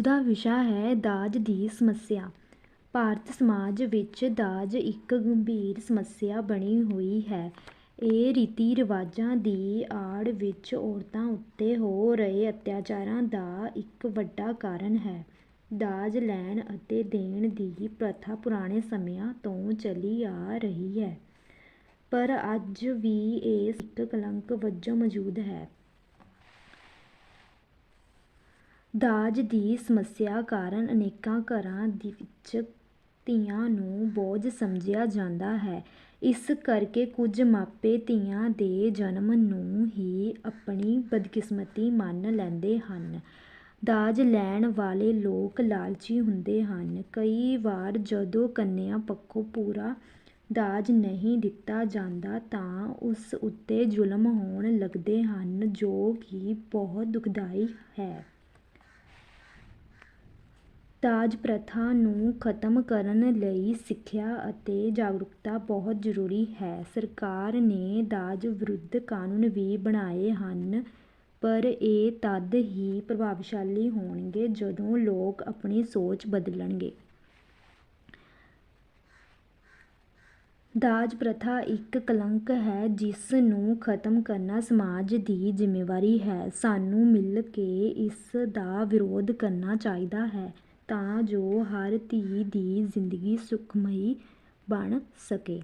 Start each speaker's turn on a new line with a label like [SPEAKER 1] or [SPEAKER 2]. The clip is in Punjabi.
[SPEAKER 1] ਅੱਜ ਦਾ ਵਿਸ਼ਾ ਹੈ ਦਾਜ ਦੀ ਸਮੱਸਿਆ। ਭਾਰਤ ਸਮਾਜ ਵਿੱਚ ਦਾਜ ਇੱਕ ਗੰਭੀਰ ਸਮੱਸਿਆ ਬਣੀ ਹੋਈ ਹੈ। ਇਹ ਰੀਤੀ ਰਿਵਾਜਾਂ ਦੀ ਆੜ ਵਿੱਚ ਔਰਤਾਂ ਉੱਤੇ ਹੋ ਰਹੇ ਅਤਿਆਚਾਰਾਂ ਦਾ ਇੱਕ ਵੱਡਾ ਕਾਰਨ ਹੈ। ਦਾਜ ਲੈਣ ਅਤੇ ਦੇਣ ਦੀ ਪ੍ਰਥਾ ਪੁਰਾਣੇ ਸਮਿਆਂ ਤੋਂ ਚਲੀ ਆ ਰਹੀ ਹੈ। ਪਰ ਅੱਜ ਵੀ ਇਹ ਇੱਕ ਕਲੰਕ ਵਜੋਂ ਮੌਜੂਦ ਹੈ। ਦਾਜ ਦੀ ਸਮੱਸਿਆ ਕਾਰਨ ਅਨੇਕਾਂ ਘਰਾਂ ਦੇ ਵਿੱਚ ਧੀਆਂ ਨੂੰ ਬੋਝ ਸਮਝਿਆ ਜਾਂਦਾ ਹੈ। ਇਸ ਕਰਕੇ ਕੁਝ ਮਾਪੇ ਧੀਆਂ ਦੇ ਜਨਮ ਨੂੰ ਹੀ ਆਪਣੀ ਬਦਕਿਸਮਤੀ ਮੰਨ ਲੈਂਦੇ ਹਨ। ਦਾਜ ਲੈਣ ਵਾਲੇ ਲੋਕ ਲਾਲਚੀ ਹੁੰਦੇ ਹਨ। ਕਈ ਵਾਰ ਜਦੋਂ ਕੰਨਿਆ ਪੱਖੋਂ ਪੂਰਾ ਦਾਜ ਨਹੀਂ ਦਿੱਤਾ ਜਾਂਦਾ ਤਾਂ ਉਸ ਉੱਤੇ ਜ਼ੁਲਮ ਹੋਣ ਲੱਗਦੇ ਹਨ, ਜੋ ਕਿ ਬਹੁਤ ਦੁਖਦਾਈ ਹੈ। ਦਾਜ ਪ੍ਰਥਾ ਨੂੰ ਖਤਮ ਕਰਨ ਲਈ ਸਿੱਖਿਆ ਅਤੇ ਜਾਗਰੂਕਤਾ ਬਹੁਤ ਜ਼ਰੂਰੀ ਹੈ। ਸਰਕਾਰ ਨੇ ਦਾਜ ਵਿਰੁੱਧ ਕਾਨੂੰਨ ਵੀ ਬਣਾਏ ਹਨ, ਪਰ ਇਹ ਤਦ ਹੀ ਪ੍ਰਭਾਵਸ਼ਾਲੀ ਹੋਣਗੇ ਜਦੋਂ ਲੋਕ ਆਪਣੀ ਸੋਚ ਬਦਲਣਗੇ। ਦਾਜ ਪ੍ਰਥਾ ਇੱਕ ਕਲੰਕ ਹੈ ਜਿਸ ਨੂੰ ਖਤਮ ਕਰਨਾ ਸਮਾਜ ਦੀ ਜ਼ਿੰਮੇਵਾਰੀ ਹੈ। ਸਾਨੂੰ ਮਿਲ ਕੇ ਇਸ ਦਾ ਵਿਰੋਧ ਕਰਨਾ ਚਾਹੀਦਾ ਹੈ। ਤਾਂ ਜੋ ਹਰ ਧੀ ਦੀ ਜ਼ਿੰਦਗੀ ਸੁਖਮਈ ਬਣ ਸਕੇ।